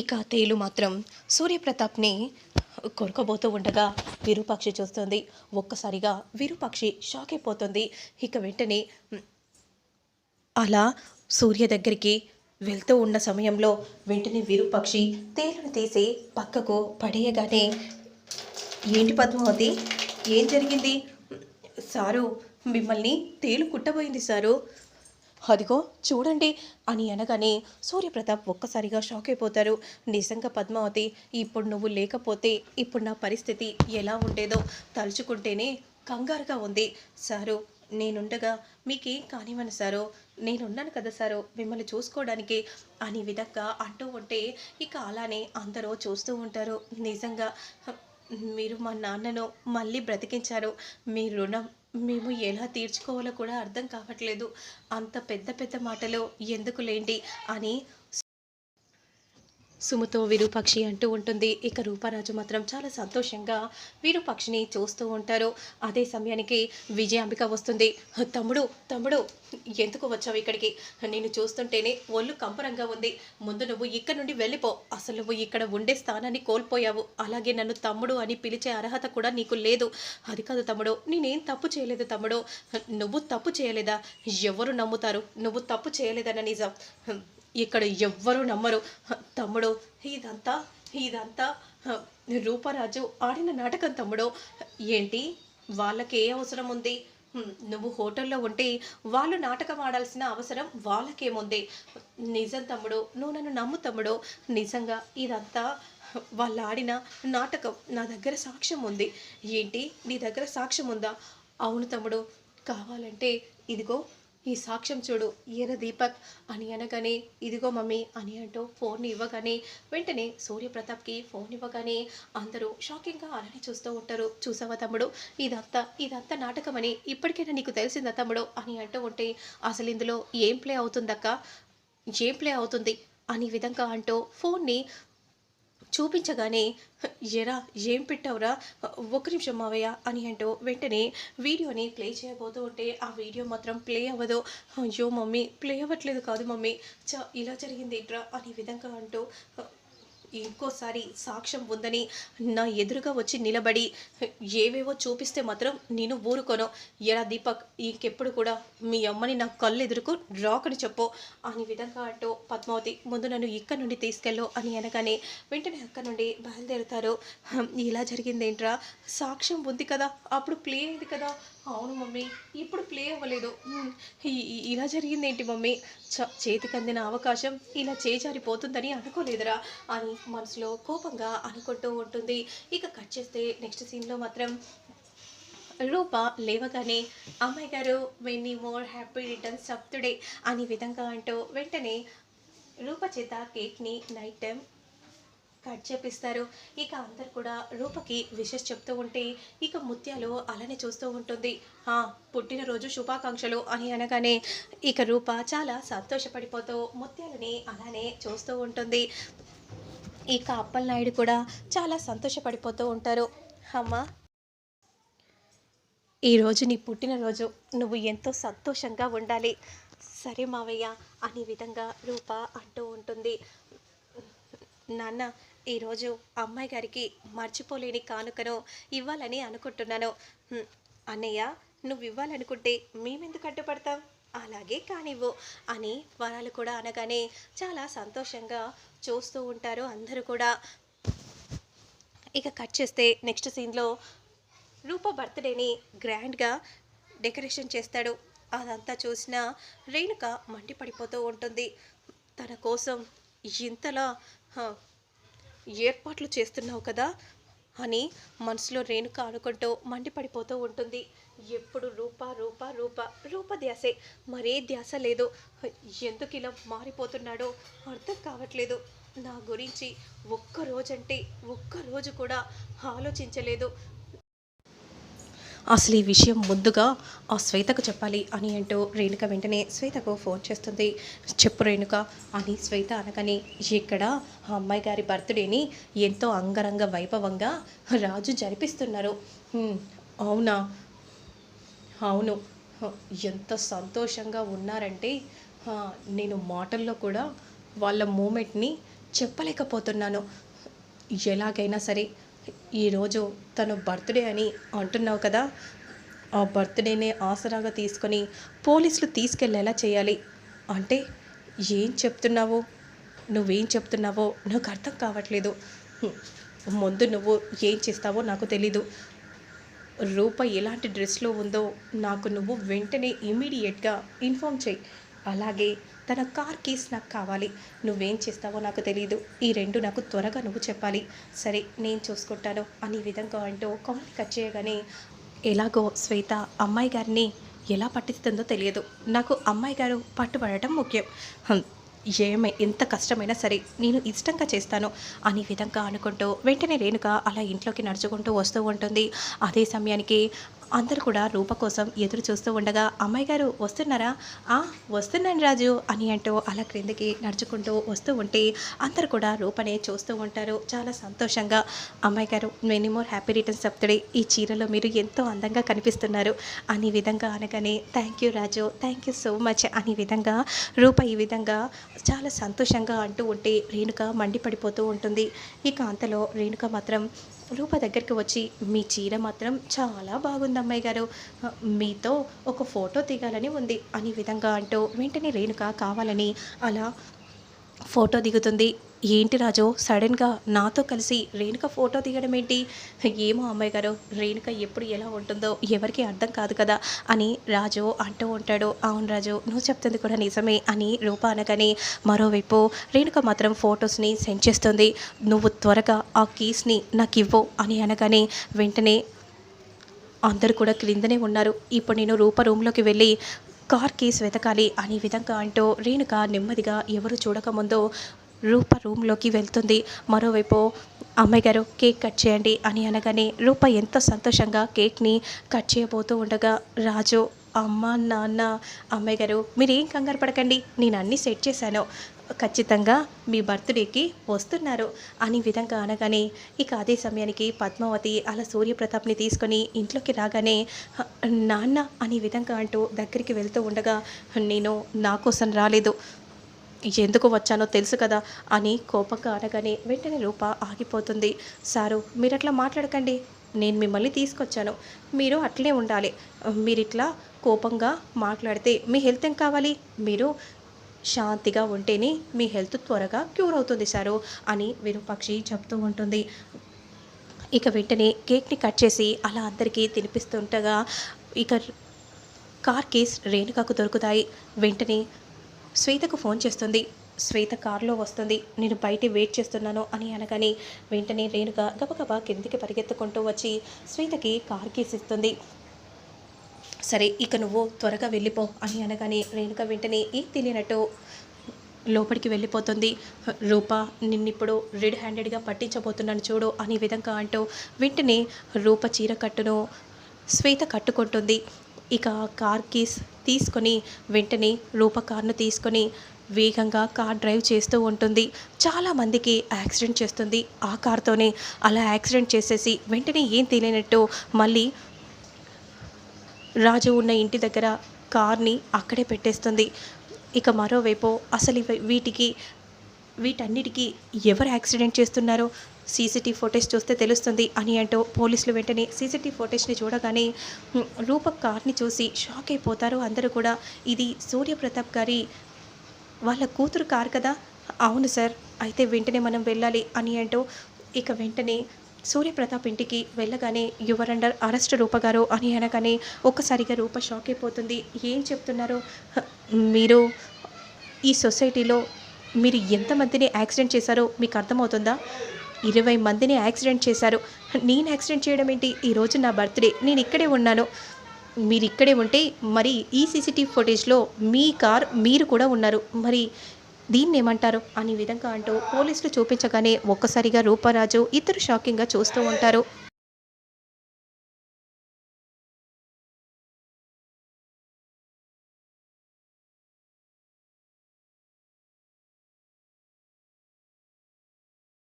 ఇక తేలు మాత్రం సూర్యప్రతాప్ని కొరకబోతూ ఉండగా విరూపాక్షి చూస్తుంది. ఒక్కసారిగా విరూపాక్షి షాక్ అయిపోతుంది. ఇక వెంటనే అలా సూర్య దగ్గరికి వెళ్తూ ఉన్న సమయంలో వెంటనే విరూపాక్షి తేలును తీసి పక్కకు పడేయగానే ఏంటి పద్మావతి? ఏం జరిగింది? సారు మిమ్మల్ని తేలు కుట్టబోయింది సారు. అదిగో చూడండి అని అనగానే సూర్యప్రతాప్ ఒక్కసారిగా షాక్ అయిపోతారు. నిజంగా పద్మావతి ఇప్పుడు నువ్వు లేకపోతే ఇప్పుడు నా పరిస్థితి ఎలా ఉండేదో తలుచుకుంటేనే కంగారుగా ఉంది. సారు నేనుండగా మీకేం కానివ్వను సారు. నేనున్నాను కదా సారు మిమ్మల్ని చూసుకోవడానికి అనే విధంగా అంటూ ఉంటే ఇక అలానే అందరూ చూస్తూ ఉంటారు. నిజంగా మీరు మా నాన్నను మళ్ళీ బ్రతికించారు. మీ రుణం మేము ఎలా తీర్చుకోవాలో కూడా అర్థం కావట్లేదు. అంత పెద్ద పెద్ద మాటలు ఎందుకు లేండి అని సుమతో విరూపాక్షి అంటూ ఉంటుంది. ఇక రూపారాజు మాత్రం చాలా సంతోషంగా విరూపాక్షిని చూస్తూ ఉంటారు. అదే సమయానికి విజయాంబిక వస్తుంది. తమ్ముడు తమ్ముడు ఎందుకు వచ్చావు ఇక్కడికి? నేను చూస్తుంటేనే ఒళ్ళు కంపరంగా ఉంది. ముందు నువ్వు ఇక్కడ నుండి వెళ్ళిపో. అసలు నువ్వు ఇక్కడ ఉండే స్థానాన్ని కోల్పోయావు. అలాగే నన్ను తమ్ముడు అని పిలిచే అర్హత కూడా నీకు లేదు. అది కాదు తమ్ముడు నేనేం తప్పు చేయలేదు తమ్ముడు. నువ్వు తప్పు చేయలేదా? ఎవరు నమ్ముతారు? నువ్వు తప్పు చేయలేదన్న నిజం. ఇక్కడ ఎవ్వరూ నమ్మరు. తమ్ముడు ఇదంతా ఇదంతా రూపరాజు ఆడిన నాటకం తమ్ముడు. ఏంటి? వాళ్ళకి ఏ అవసరం ఉంది. నువ్వు హోటల్లో ఉంటే వాళ్ళు నాటకం ఆడాల్సిన అవసరం వాళ్ళకేముంది? నిజం తమ్ముడు నువ్వు నన్ను నమ్ము తమ్ముడు. నిజంగా ఇదంతా వాళ్ళు ఆడిన నాటకం నా దగ్గర సాక్ష్యం ఉంది. ఏంటి? నీ దగ్గర సాక్ష్యం ఉందా? అవును తమ్ముడు కావాలంటే ఇదిగో ఈ సాక్ష్యం చూడు ఈయన దీపక్. అని అనగానే ఇదిగో మమ్మీ అని అంటూ ఫోన్ ఇవ్వగానే వెంటనే సూర్యప్రతాప్కి ఫోన్ ఇవ్వగానే అందరూ షాకింగ్గా అలానే చూస్తూ ఉంటారు. చూసావా తమ్ముడు ఇదంతా ఇదంతా నాటకమని ఇప్పటికైనా నీకు తెలిసిందా తమ్ముడు? అని అంటూ ఉంటే అసలు ఇందులో ఏం ప్లే అవుతుందక్క? ఏం ప్లే అవుతుంది? అనే విధంగా అంటూ ఫోన్ని చూపించగానే ఎరా ఏం పెట్టావురా? ఒక నిమిషం మావయ్య అని అంటూ వెంటనే వీడియోని ప్లే చేయబోతూ ఉంటే ఆ వీడియో మాత్రం ప్లే అవ్వదు. అయ్యో మమ్మీ ప్లే అవ్వట్లేదు కాదు మమ్మీ. చ ఇలా జరిగింది ఇట్రా అనే విధంగా అంటూ ఇంకోసారి సాక్ష్యం ఉందని నా ఎదురుగా వచ్చి నిలబడి ఏవేవో చూపిస్తే మాత్రం నేను ఊరుకోను. ఎరా దీపక్ ఇంకెప్పుడు కూడా మీ అమ్మని నా కళ్ళు ఎదురుకు రాకని చెప్పు అని విధంగా అంటూ పద్మావతి ముందు నన్ను ఇక్కడ నుండి తీసుకెళ్ళు అని అనగానే వెంటనే అక్కడ నుండి బయలుదేరుతారు. ఇలా ఇలా జరిగిందేంట్రా? సాక్ష్యం ఉంది కదా అప్పుడు ప్లే అయింది కదా అవును మమ్మీ ఇప్పుడు ప్లే అవ్వలేదు. ఇలా జరిగిందేంటి మమ్మీ? చ చేతికి అందిన అవకాశం ఇలా చేజారిపోతుందని అనుకోలేదురా అని మనసులో కోపంగా అనుకుంటూ ఉంటుంది. ఇక కట్ చేస్తే నెక్స్ట్ సీన్లో మాత్రం రూప లేవగానే అమ్మాయి గారు many more happy returns of today అనే విధంగా అంటూ వెంటనే రూప చేత కేక్ని నైట్ టైం కట్ చేపిస్తారు. ఇక అందరు కూడా రూపకి విషెస్ చెప్తూ ఉంటే ఇక ముత్యాలు అలానే చూస్తూ ఉంటుంది. "ఆ, పుట్టినరోజు శుభాకాంక్షలు అని అనగానే ఇక రూప చాలా సంతోషపడిపోతూ ముత్యాలని అలానే చూస్తూ ఉంటుంది. ఇక అప్పలనాయుడు కూడా చాలా సంతోషపడిపోతూ ఉంటారు. అమ్మా ఈరోజు నీ పుట్టినరోజు. నువ్వు ఎంతో సంతోషంగా ఉండాలి. సరే మావయ్య అనే విధంగా రూప అంటూ ఉంటుంది. నాన్న ఈరోజు అమ్మాయి గారికి మర్చిపోలేని కానుకను ఇవ్వాలని అనుకుంటున్నాను. అన్నయ్య నువ్వు ఇవ్వాలనుకుంటే మేమెందుకు అడ్డుపడతాం? అలాగే కానివ్వు అని వరాలు కూడా అనగానే చాలా సంతోషంగా చూస్తూ ఉంటారు అందరూ కూడా. ఇక కట్ చేస్తే నెక్స్ట్ సీన్లో రూప బర్త్డేని గ్రాండ్గా డెకరేషన్ చేస్తాడు. అదంతా చూసిన రేణుక మండిపడిపోతూ ఉంటుంది. తన కోసం ఇంతలా ఏర్పాట్లు చేస్తున్నావు కదా అని మనసులో రేణుక అనుకుంటూ మండిపడిపోతూ ఉంటుంది. ఎప్పుడు రూప రూప రూప రూప ధ్యాసే. మరే ధ్యాస లేదు. ఎందుకు ఇలా మారిపోతున్నాడో అర్థం కావట్లేదు. నా గురించి ఒక్క రోజంటే ఒక్క రోజు కూడా ఆలోచించలేదు. అసలు ఈ విషయం ముందుగా ఆ శ్వేతకు చెప్పాలి అని అంటూ రేణుక వెంటనే శ్వేతకు ఫోన్ చేస్తుంది. చెప్పు రేణుక అని శ్వేత అనగానే ఇక్కడ ఆ అమ్మాయి గారి బర్త్డేని ఎంతో అంగరంగ వైభవంగా రాజు జరిపిస్తున్నారు. అవునా? అవును. ఎంత సంతోషంగా ఉన్నారంటే నేను మాటల్లో కూడా వాళ్ళ మూమెంట్ని చెప్పలేకపోతున్నాను. ఎలాగైనా సరే ఈరోజు తను బర్త్డే అని అంటున్నావు కదా ఆ బర్త్డేనే ఆసరాగా తీసుకొని పోలీసులు తీసుకెళ్ళేలా చేయాలి? అంటే ఏం చెప్తున్నావో? నువ్వేం చెప్తున్నావో నాకు అర్థం కావట్లేదు. ముందు నువ్వు ఏం చేస్తావో నాకు తెలీదు. రూప ఎలాంటి డ్రెస్లో ఉందో నాకు నువ్వు వెంటనే ఇమీడియట్గా ఇన్ఫామ్ చేయి. అలాగే తన కార్ కీస్ నాకు కావాలి. నువ్వేం చేస్తావో నాకు తెలియదు ఈ రెండు నాకు త్వరగా నువ్వు చెప్పాలి. సరే నేను చూసుకుంటాను అని విధంగా అంటూ కాల్ కట్ చేయగానే ఎలాగో శ్వేత అమ్మాయి గారిని ఎలా పట్టిస్తుందో తెలియదు. నాకు అమ్మాయి గారు పట్టుబడటం ముఖ్యం. ఏమై ఎంత కష్టమైనా సరే నేను ఇష్టంగా చేస్తాను అనే విధంగా అనుకుంటూ వెంటనే రేణుక అలా ఇంట్లోకి నడుచుకుంటూ వస్తూ ఉంటుంది. అదే సమయానికి అందరూ కూడా రూప కోసం ఎదురు చూస్తూ ఉండగా అమ్మాయి గారు వస్తున్నారా? ఆ వస్తున్నాను రాజు అని అంటూ అలా క్రిందికి నడుచుకుంటూ వస్తూ ఉంటే అందరు కూడా రూపనే చూస్తూ ఉంటారు. చాలా సంతోషంగా అమ్మాయి గారు మెనీ మోర్ హ్యాపీ రిటర్న్స్ చెప్తాడే ఈ చీరలో మీరు ఎంతో అందంగా కనిపిస్తున్నారు అనే విధంగా అనగానే thank you Raju thank you so much అనే విధంగా రూప ఈ విధంగా చాలా సంతోషంగా అంటూ ఉంటే రేణుక మండిపడిపోతూ ఉంటుంది. ఇక అంతలో రేణుక మాత్రం రూప దగ్గరికి వచ్చి మీ చీర మాత్రం చాలా బాగుంది అమ్మాయి గారు. మీతో ఒక ఫోటో దిగాలని ఉంది. అనే విధంగా అంటూ వెంటనే రేణుక కావాలని అలా ఫోటో దిగుతుంది. ఏంటి రాజు? సడన్గా నాతో కలిసి రేణుక ఫోటో దిగడం ఏంటి? ఏమో అమ్మాయి గారు రేణుక ఎప్పుడు ఎలా ఉంటుందో ఎవరికి అర్థం కాదు కదా అని రాజు అంటూ ఉంటాడు. అవును రాజు నువ్వు చెప్తుంది కూడా నిజమే అని రూప అనగానే మరోవైపు రేణుక మాత్రం ఫొటోస్ని సెండ్ చేస్తుంది. నువ్వు త్వరగా ఆ కీస్ని నాకు ఇవ్వు అని అనగానే వెంటనే అందరూ కూడా క్రిందనే ఉన్నారు. ఇప్పుడు నేను రూప రూమ్లోకి వెళ్ళి కార్ కీస్ వెతకాలి అనే విధంగా అంటూ రేణుక నెమ్మదిగా ఎవరు చూడకముందో రూప రూమ్లోకి వెళ్తుంది. మరోవైపు అమ్మాయి గారు కేక్ కట్ చేయండి అని అనగానే రూప ఎంతో సంతోషంగా కేక్ని కట్ చేయబోతూ ఉండగా రాజు అమ్మ నాన్న అమ్మాయి గారు మీరేం కంగారు పడకండి. నేను అన్నీ సెట్ చేశాను. ఖచ్చితంగా మీ బర్త్డేకి వస్తున్నారు అని విధంగా అనగానే ఇక అదే సమయానికి పద్మావతి అలా సూర్యప్రతాప్ని తీసుకొని ఇంట్లోకి రాగానే నాన్న అనే విధంగా అంటూ దగ్గరికి వెళ్తూ ఉండగా నేను నా కోసం రాలేదు. ఎందుకు వచ్చానో తెలుసు కదా అని కోపంగా అనగానే వెంటనే రూప ఆగిపోతుంది. సారు మీరు అట్లా మాట్లాడకండి. నేను మిమ్మల్ని తీసుకొచ్చాను. మీరు అట్లే ఉండాలి. మీరు ఇట్లా కోపంగా మాట్లాడితే మీ హెల్త్ ఏం కావాలి? మీరు శాంతిగా ఉంటేనే మీ హెల్త్ త్వరగా క్యూర్ అవుతుంది సారు అని విరూపాక్షి చెప్తూ ఉంటుంది. ఇక వెంటనే కేక్ని కట్ చేసి అలా అందరికీ తినిపిస్తుండగా ఇక కార్ కేస్ రేణుకకు దొరుకుతాయి. వెంటనే శ్వేతకు ఫోన్ చేస్తుంది. శ్వేత కారులో వస్తుంది. నేను బయట వెయిట్ చేస్తున్నాను అని అనగానే వెంటనే రేణుక గబగబా కిందికి పరిగెత్తుకుంటూ వచ్చి శ్వేతకి కార్ కేస్ ఇస్తుంది సరే ఇక నువ్వు త్వరగా వెళ్ళిపో అని అనగానే రేణుక వెంటనే ఏం తెలియనట్టు లోపలికి వెళ్ళిపోతుంది. రూప నిన్నిప్పుడు రెడ్ హ్యాండెడ్గా పట్టించబోతున్నాను చూడు అనే విధంగా అంటూ వెంటనే రూప చీర కట్టును శ్వేత కట్టుకుంటుంది. ఇక కార్ కీస్ తీసుకొని వెంటనే రూప కార్ను తీసుకొని వేగంగా కార్ డ్రైవ్ చేస్తూ ఉంటుంది. చాలామందికి యాక్సిడెంట్ చేస్తుంది. ఆ కార్తోనే అలా యాక్సిడెంట్ చేసేసి వెంటనే ఏం తెలియనట్టు మళ్ళీ రాజు ఉన్న ఇంటి దగ్గర కార్ని అక్కడే పెట్టేస్తుంది. ఇక మరోవైపు అసలు వీటికి వీటన్నిటికీ ఎవరు యాక్సిడెంట్ చేస్తున్నారో సీసీటీవీ ఫోటేజ్ చూస్తే తెలుస్తుంది. అని అంటూ పోలీసులు వెంటనే సీసీటీవీ ఫోటేజ్ని చూడగానే రూపక్ రూప కార్ని చూసి షాక్ అయిపోతారు అందరూ కూడా. ఇది సూర్యప్రతాప్ గారి వాళ్ళ కూతురు కారు కదా? అవును సార్ అయితే వెంటనే మనం వెళ్ళాలి అని అంటూ ఇక వెంటనే సూర్యప్రతాప్ ఇంటికి వెళ్ళగానే యువర్ అండర్ అరెస్ట్ రూప గారు అని అనగానే ఒక్కసారిగా రూప షాక్ అయిపోతుంది. ఏం చెప్తున్నారు? మీరు ఈ సొసైటీలో మీరు ఎంతమందిని యాక్సిడెంట్ చేశారో మీకు అర్థమవుతుందా? ఇరవై మందిని యాక్సిడెంట్ చేశారు. నేను యాక్సిడెంట్ చేయడం ఏంటి? ఈరోజు నా బర్త్డే నేను ఇక్కడే ఉన్నాను. మీరు ఇక్కడే ఉంటే మరి ఈ సీసీటీవీ ఫుటేజ్లో మీ కార్ మీరు కూడా ఉన్నారు. మరి దీన్ని ఏమంటారు? అనే విధంగా అంటూ పోలీసులు చూపించగానే ఒక్కసారిగా రూపరాజు ఇద్దరు షాకింగ్గా చూస్తూ ఉంటారు.